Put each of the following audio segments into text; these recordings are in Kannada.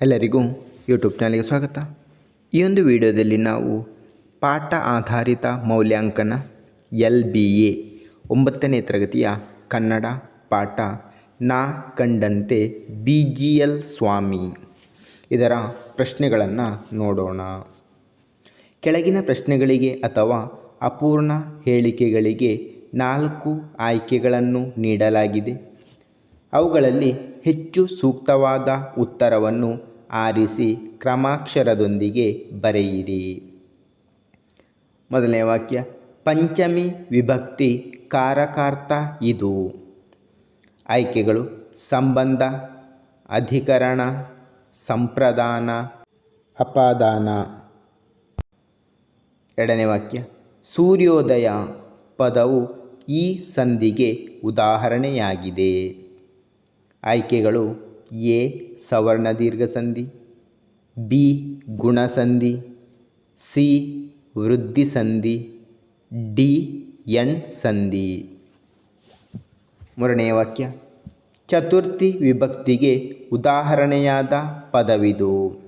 ಎಲ್ಲರಿಗೂ ಯೂಟ್ಯೂಬ್ ಚಾನಲ್ಗೆ ಸ್ವಾಗತ. ಈ ಒಂದು ವಿಡಿಯೋದಲ್ಲಿ ನಾವು ಪಾಠ ಆಧಾರಿತ ಮೌಲ್ಯಾಂಕನ ಎಲ್ ಬಿ ಎ ಒಂಬತ್ತನೇ ತರಗತಿಯ ಕನ್ನಡ ಪಾಠ ನಾ ಕಂಡಂತೆ ಬಿ ಜಿ ಎಲ್ ಸ್ವಾಮಿ. ಇದರ ಪ್ರಶ್ನೆಗಳನ್ನು ನೋಡೋಣ. ಕೆಳಗಿನ ಪ್ರಶ್ನೆಗಳಿಗೆ ಅಥವಾ ಅಪೂರ್ಣ ಹೇಳಿಕೆಗಳಿಗೆ ನಾಲ್ಕು ಆಯ್ಕೆಗಳನ್ನು ನೀಡಲಾಗಿದೆ. ಅವುಗಳಲ್ಲಿ ಹೆಚ್ಚು ಸೂಕ್ತವಾದ ಉತ್ತರವನ್ನು ಆರಿಸಿ ಕ್ರಮಾಕ್ಷರದೊಂದಿಗೆ ಬರೆಯಿರಿ. ಮೊದಲನೇ ವಾಕ್ಯ, ಪಂಚಮಿ ವಿಭಕ್ತಿ ಕಾರಕಾರ್ಥ ಇದು. ಆಯ್ಕೆಗಳು, ಸಂಬಂಧ, ಅಧಿಕರಣ, ಸಂಪ್ರದಾನ, ಅಪಾದಾನ. ಎರಡನೇ ವಾಕ್ಯ, ಸೂರ್ಯೋದಯ ಪದವು ಈ ಸಂಧಿಗೆ ಉದಾಹರಣೆಯಾಗಿದೆ. ಆಯ್ಕೆಗಳು ಎ, ಸವರ್ಣ ದೀರ್ಘ ಸಂಧಿ ಬಿ, ಗುಣಸಂಧಿ, ಸಿ ವೃದ್ಧಿ ಸಂಧಿ ಡಿ ಎಣ್ ಸಂಧಿ. ಮೂರನೆಯ ವಾಕ್ಯ. ಚತುರ್ಥಿ ವಿಭಕ್ತಿಗೆ ಉದಾಹರಣೆಯಾದ ಪದವಿದು.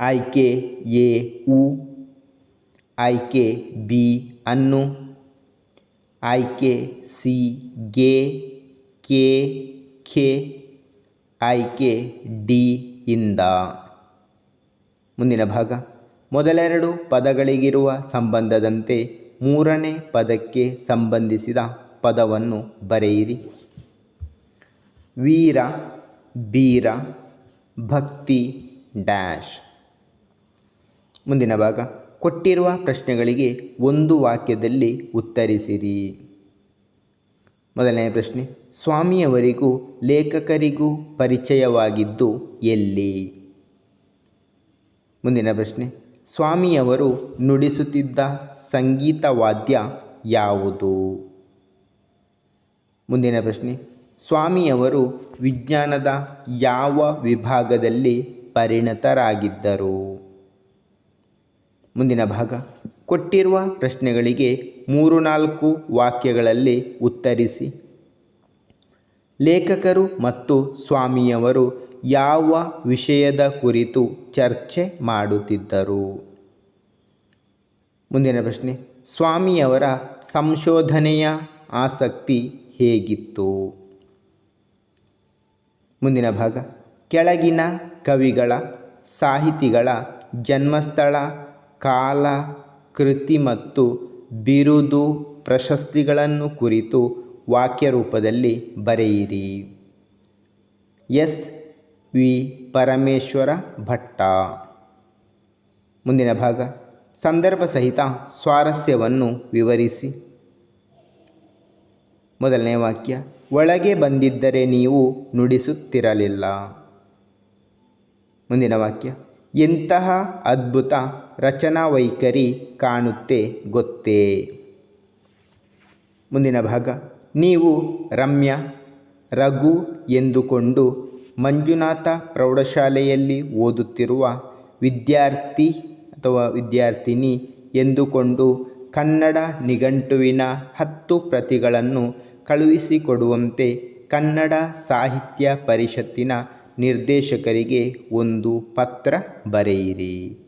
ಆಯ್ಕೆ ಎ, ಉ, ಆಯ್ಕೆ ಬಿ, ಅನ್ನು. ಆಯ್ಕೆ ಸಿ, ಗೆ, ಕೆ, ಖೆ ಆಯ್ಕೆ ಡಿ ಇಂದ. ಮುಂದಿನ ಭಾಗ. ಮೊದಲೆರಡು ಪದಗಳಿಗಿರುವ ಸಂಬಂಧದಂತೆ ಮೂರನೇ ಪದಕ್ಕೆ ಸಂಬಂಧಿಸಿದ ಪದವನ್ನು ಬರೆಯಿರಿ. ವೀರ, ಬೀರ, ಭಕ್ತಿ, ಡ್ಯಾಶ್. ಮುಂದಿನ ಭಾಗ. ಕೊಟ್ಟಿರುವ ಪ್ರಶ್ನೆಗಳಿಗೆ ಒಂದು ವಾಕ್ಯದಲ್ಲಿ ಉತ್ತರಿಸಿರಿ. ಮೊದಲನೇ ಪ್ರಶ್ನೆ, ಸ್ವಾಮಿಯವರಿಗೂ ಲೇಖಕರಿಗೂ ಪರಿಚಯವಾಗಿದ್ದು ಎಲ್ಲಿ? ಮುಂದಿನ ಪ್ರಶ್ನೆ, ಸ್ವಾಮಿಯವರು ನುಡಿಸುತ್ತಿದ್ದ ಸಂಗೀತ ವಾದ್ಯ ಯಾವುದು? ಮುಂದಿನ ಪ್ರಶ್ನೆ, ಸ್ವಾಮಿಯವರು ವಿಜ್ಞಾನದ ಯಾವ ವಿಭಾಗದಲ್ಲಿ ಪರಿಣತರಾಗಿದ್ದರು? ಮುಂದಿನ ಭಾಗ. ಕೊಟ್ಟಿರುವ ಪ್ರಶ್ನೆಗಳಿಗೆ ಮೂರು ನಾಲ್ಕು ವಾಕ್ಯಗಳಲ್ಲಿ ಉತ್ತರಿಸಿ. ಲೇಖಕರು ಮತ್ತು ಸ್ವಾಮಿಯವರು ಯಾವ ವಿಷಯದ ಕುರಿತು ಚರ್ಚೆ ಮಾಡುತ್ತಿದ್ದರು? ಮುಂದಿನ ಪ್ರಶ್ನೆ. ಸ್ವಾಮಿಯವರ ಸಂಶೋಧನೆಯ ಆಸಕ್ತಿ ಹೇಗಿತ್ತು? ಮುಂದಿನ ಭಾಗ. ಕೆಳಗಿನ ಕವಿಗಳ, ಸಾಹಿತಿಗಳ ಜನ್ಮಸ್ಥಳ ಕಾಲ, ಕೃತಿ ಮತ್ತು ಬಿರುದು ಪ್ರಶಸ್ತಿಗಳನ್ನು ಕುರಿತು ವಾಕ್ಯ ರೂಪದಲ್ಲಿ ಬರೆಯಿರಿ. ಎಸ್. ವಿ. ಪರಮೇಶ್ವರ ಭಟ್ಟ. ಮುಂದಿನ ಭಾಗ. ಸಂದರ್ಭ ಸಹಿತ ಸ್ವಾರಸ್ಯವನ್ನು ವಿವರಿಸಿ. ಮೊದಲನೇ ವಾಕ್ಯ. ಒಳಗೆ ಬಂದಿದ್ದರೆ ನೀವು ನುಡಿಸುತ್ತಿರಲಿಲ್ಲ. ಮುಂದಿನ ವಾಕ್ಯ. ಎಂತಹ ಅದ್ಭುತ ರಚನಾ ವೈಖರಿ ಕಾಣುತ್ತೆ ಗೊತ್ತೇ? ಮುಂದಿನ ಭಾಗ. ನೀವು ರಮ್ಯ, ರಘು ಎಂದುಕೊಂಡು ಮಂಜುನಾಥ ಪ್ರೌಢಶಾಲೆಯಲ್ಲಿ ಓದುತ್ತಿರುವ ವಿದ್ಯಾರ್ಥಿ ಅಥವಾ ವಿದ್ಯಾರ್ಥಿನಿ ಎಂದುಕೊಂಡು ಕನ್ನಡ ನಿಘಂಟುವಿನ ಹತ್ತು ಪ್ರತಿಗಳನ್ನು ಕಳುಹಿಸಿಕೊಡುವಂತೆ ಕನ್ನಡ ಸಾಹಿತ್ಯ ಪರಿಷತ್ತಿನ ನಿರ್ದೇಶಕರಿಗೆ ಒಂದು ಪತ್ರ ಬರೆಯಿರಿ.